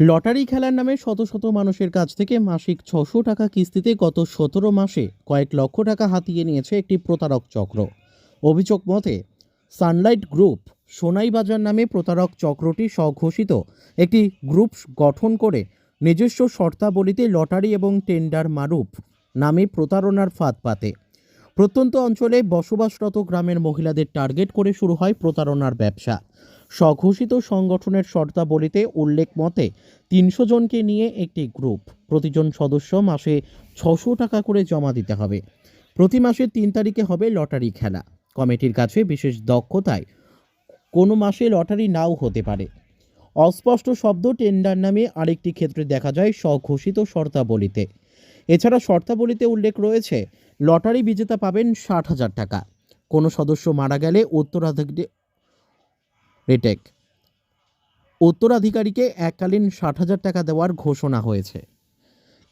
Lottery খেলার নামে শত শত মানুষের কাছ থেকে মাসিক ছশো টাকা কিস্তিতে গত সতেরো মাসে কয়েক লক্ষ টাকা হাতিয়ে নিয়েছে একটি প্রতারক চক্র। অভিযোগ মতে, সানলাইট গ্রুপ সোনাই বাজার নামে প্রতারক চক্রটি স্বঘোষিত একটি গ্রুপ গঠন করে নিজস্ব শর্তাবলীতে লটারি এবং টেন্ডার মারুপ নামে প্রতারণার ফাঁদ পাতে। প্রত্যন্ত অঞ্চলে বসবাসরত গ্রামের মহিলাদের টার্গেট করে শুরু হয় প্রতারণার ব্যবসা। স্বঘোষিত সংগঠনের শর্তাবলীতে উল্লেখ মতে তিনশো জনকে নিয়ে একটি গ্রুপ, প্রতিজন সদস্য মাসে ছশো টাকা করে জমা দিতে হবে। প্রতি মাসের তিন তারিখে হবে লটারি খেলা। কমিটির কাছে বিশেষ দক্ষতায় কোনো মাসে লটারি নাও হতে পারে। অস্পষ্ট শব্দ টেন্ডার নামে আরেকটি ক্ষেত্রে দেখা যায় স্বঘোষিত শর্তাবলীতে। এছাড়া শর্তাবলীতে উল্লেখ রয়েছে, লটারি বিজেতা পাবেন ষাট হাজার টাকা। কোনো সদস্য মারা গেলে উত্তরাধিকারী রিটেক। উত্তরাধিকারীকে এককালীন ষাট হাজার টাকা দেওয়ার ঘোষণা হয়েছে।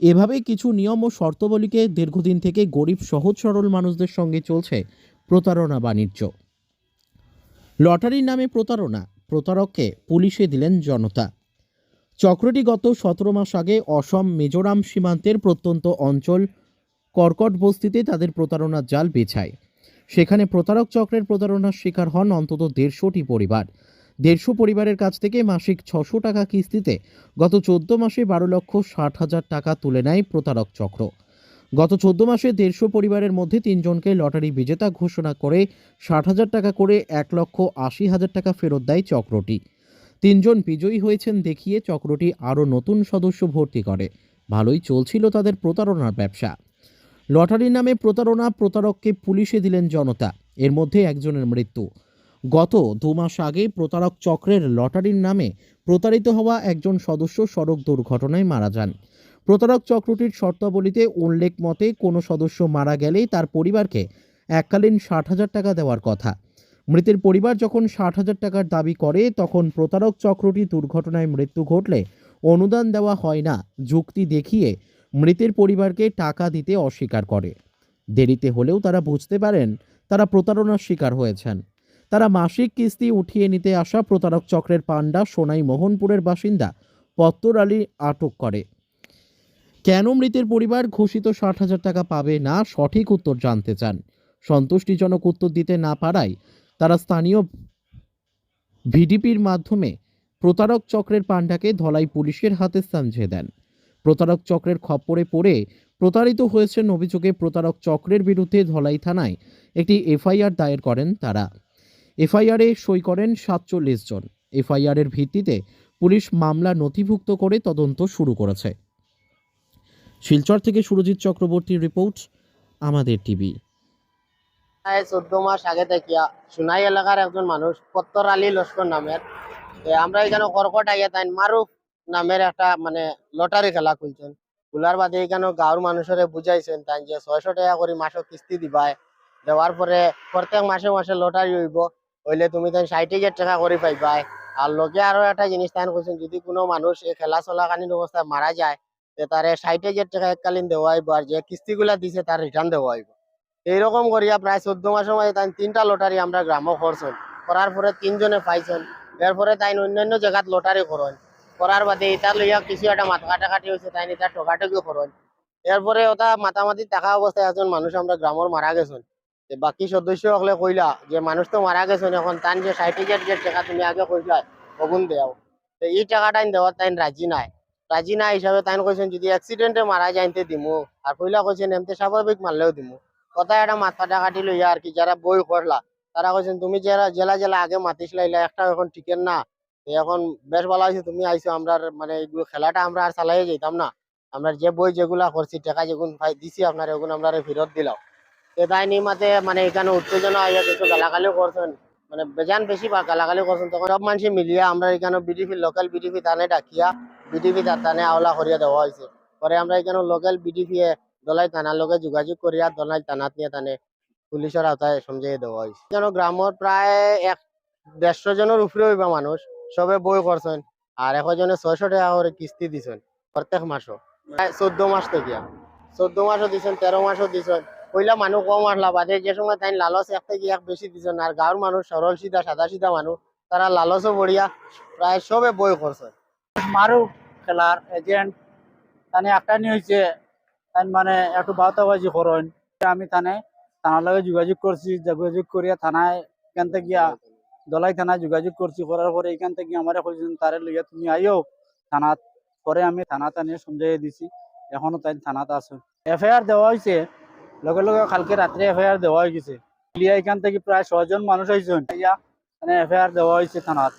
এভাবে কিছু নিয়ম ও শর্তাবলীকে দীর্ঘদিন থেকে গরিব, সহজ, সরল মানুষদের সঙ্গে চলছে প্রতারণা বাণিজ্য। লটারির নামে প্রতারণা, প্রতারককে পুলিশে দিলেন জনতা। চক্রটি গত সতেরো মাস আগে অসম, মিজোরাম সীমান্তের প্রত্যন্ত অঞ্চল কর্কট বস্তিতে তাদের প্রতারণার জাল বেছায়। সেখানে প্রতারক চক্রের প্রতারণার শিকার হন অন্তত দেড়শোটি পরিবার। দেড়শো পরিবারের কাছ থেকে মাসিক ছশো টাকা কিস্তিতে গত চোদ্দ মাসে বারো লক্ষ ষাট হাজার টাকা তুলে নেয় প্রতারক চক্র। গত চোদ্দ মাসে দেড়শো পরিবারের মধ্যে তিনজনকে লটারি বিজেতা ঘোষণা করে ষাট হাজার টাকা করে এক লক্ষ আশি হাজার টাকা ফেরত দেয় চক্রটি। তিনজন বিজয়ী হয়েছেন দেখিয়ে চক্রটি আরও নতুন সদস্য ভর্তি করে। ভালোই চলছিল তাদের প্রতারণার ব্যবসা। লটারির নামে প্রতারণা প্রতারককে পুলিশে দিলেন জনতা। এর মধ্যে একজনের মৃত্যু। গত দু মাস আগে প্রতারক চক্রের লটারির নামে প্রতারিত হওয়া একজন সদস্য সড়ক দুর্ঘটনায় মারা যান। প্রতারক চক্রটির শর্তাবলীতে উল্লেখ মতে কোনো সদস্য মারা গেলেই তার পরিবারকে এককালীন ষাট হাজার টাকা দেওয়ার কথা। মৃতের পরিবার যখন ষাট হাজার টাকার দাবি করে, তখন প্রতারক চক্রটি দুর্ঘটনায় মৃত্যু ঘটলে অনুদান দেওয়া হয় না। যুক্তি দেখিয়ে মৃতের পরিবারকে টাকা দিতে অস্বীকার করে। দেরিতে হলেও তারা বুঝতে পারেন, তারা প্রতারণার শিকার হয়েছেন। তারা মাসিক কিস্তি উঠিয়ে নিতে আসা প্রতারক চক্রের পাণ্ডা সোনাই মোহনপুরের বাসিন্দা পত্তর আলী আটক করে। কেন মৃতের পরিবার ঘোষিত ষাট হাজার টাকা পাবে না সঠিক উত্তর জানতে চান। সন্তুষ্টিজনক উত্তর দিতে না পারায় তারা স্থানীয় ভিডিপির মাধ্যমে প্রতারক চক্রের পাণ্ডাকে ধলাই পুলিশের হাতে স্থানছে দেন। প্রতারক চক্রের খপ্পরে পড়ে প্রতারিত হয়েছেন অভিযোগে প্রতারক চক্রের বিরুদ্ধে ধলাই থানায় একটি এফআইআর দায়ের করেন তারা। এফআইআরে সই করেন সাতচল্লিশ জন। এফআইআরের ভিত্তিতে পুলিশ মামলা নথিভুক্ত করে তদন্ত শুরু করেছে। শিলচর থেকে সুরজিৎ চক্রবর্তীর রিপোর্ট, আমাদের টিভি। চোদ্দ মাস আগে দেখিয়া সোনাই এলাকার একজন মানুষ পত্তর আলী লস্কর নামের। আমরা এখানে কর্কট আইয়া তাই মারুফ নামের একটা মানে লটারি খেলা খুলছেন। খোলার বাদে এখানে গাঁৱৰ মানুষরে বুঝাইছেন তাই যে ছয়শো টাকা করে মাসে কিস্তি দিবাই। দেওয়ার পরে প্রত্যেক মাসে মাসে লটারি হইব, হইলে তুমি তাই ষাট হাজার টাকা করে পাইবাই। আর লগে আরও একটা জিনিস তাই কইছেন, যদি কোনো মানুষ এই খেলা চলাকালীন অবস্থায় মারা যায় তারে ষাট হাজার টাকা এককালীন দেওয়া হইব আর যে কিস্তিগুলা দিছে তার রিটার্ন দেওয়া হইব। এইরকম করিয়া প্রায় চোদ্দ মাসের মাঝে তাই তিনটা লটারি আমরা গ্রামও করছেন। করার পরে তিনজনে পাইছেন। এরপরে তাই অন্যান্য জায়গাত লটারি করেন। করার বাদে এটা লইয়া কিছু একটা মাথা কাটাকাটি হয়েছে তাই এটা ঠকাঠকি করেন। এরপরে ওটা মাতামাতি টাকা অবস্থায় একজন মানুষ আমরা গ্রামের মারা গেছেন। বাকি সদস্য হলে কইলা যে মানুষ তো মারা গেছেন এখন তান যে হাজার যে টাকা তুমি আগে কইলা অগুন দেও। তো এই টাকাটা দেওয়ার তাই রাজি নাই। রাজি নাই হিসাবে তাই কইছেন যদি অ্যাক্সিডেন্টে মারা যাইতে দিমু। আর কইলা কইছেন এমতে স্বাভাবিক মারলেও দিমু। কথা একটা মাথা টাকাটি লইয়া আর কি যারা বই করলা তারা কইছেন তুমি যারা জেলা জেলা আগে মাতিছিলা ইলা একটা এখন টিকেন না। এখন বেশ ভালো হয়েছে তুমি আইছো, আমরা মানে এগুলো খেলাটা আমরা আর চালাই যেতাম না। আমরা যে বই যেগুলা করছি টাকা যেগুন পাই দিছি আপনার এগুলো আমরা ফেরত দিলাম। তো তাই নিমাতে মানে এখানে উত্তেজনা আইয়া কিছু গালাগালিও করছেন। মানে বেজান বেশি গালাগালি করছেন, তখন সব মানুষ মিলিয়া আমরা এখানে বিডিপি লোকাল বিডিপি তানে ডাকিয়া বিডিপি তার তানে আওলা করিয়া দেওয়া হয়েছে পরে আমরা এখানে লোকাল বিডিপি দলাই থানার লগে যোগাযোগ করিয়া দলাই থানাত নিয়ে তানে পুলিশের আওতায় সমঝাই দেওয়া হয়েছে যেন গ্রামত প্রায় এক দেড়শো জনের উপরে হইবা মানুষ। সবে বই করছেন। আর একজনে ছয়শো টাকা করে কিস্তি দিছেন, প্রত্যেক মাসও। চোদ্দ মাস থেকে। চোদ্দ মাসও দিছেন, তেরো মাসও দিছেন। পয়লা মানুষ কম আসলা বাদে যে সময় তাই লালচ এক থেকে এক বেশি দিছেন, আর গাঁৱৰ মানুষ সরল সিধা সাদা সিধা মানুষ তারা লালচও বড়িয়া প্রায় সবে বই করছেন মারু খেলার এজেন্ট তানে একটা হয়েছে তাই মানে একটু বাউতাবাজি করেন। আমি থানে থানার লগে যোগাযোগ করছি, যোগাযোগ করিয়া থানায় থেকে গিয়া দলাই থানায় যোগাযোগ করছি, করার পরে এখান থেকে আমার কইছেন, তারে লইয়া তুমি আইও। থানাত, পরে আমি থানাতে নিয়ে সমঝাইয়া দিছি, এখনও তাই থানাত আছে। এফআইআর দেওয়া হয়েছে লগে লগে কালকে রাত্রে এফআইআর দেওয়া হয়ে গেছে। এখান থেকে প্রায় ছজন মানুষ হয়েছেন ইয়া এফআইআর দেওয়া হয়েছে থানাত।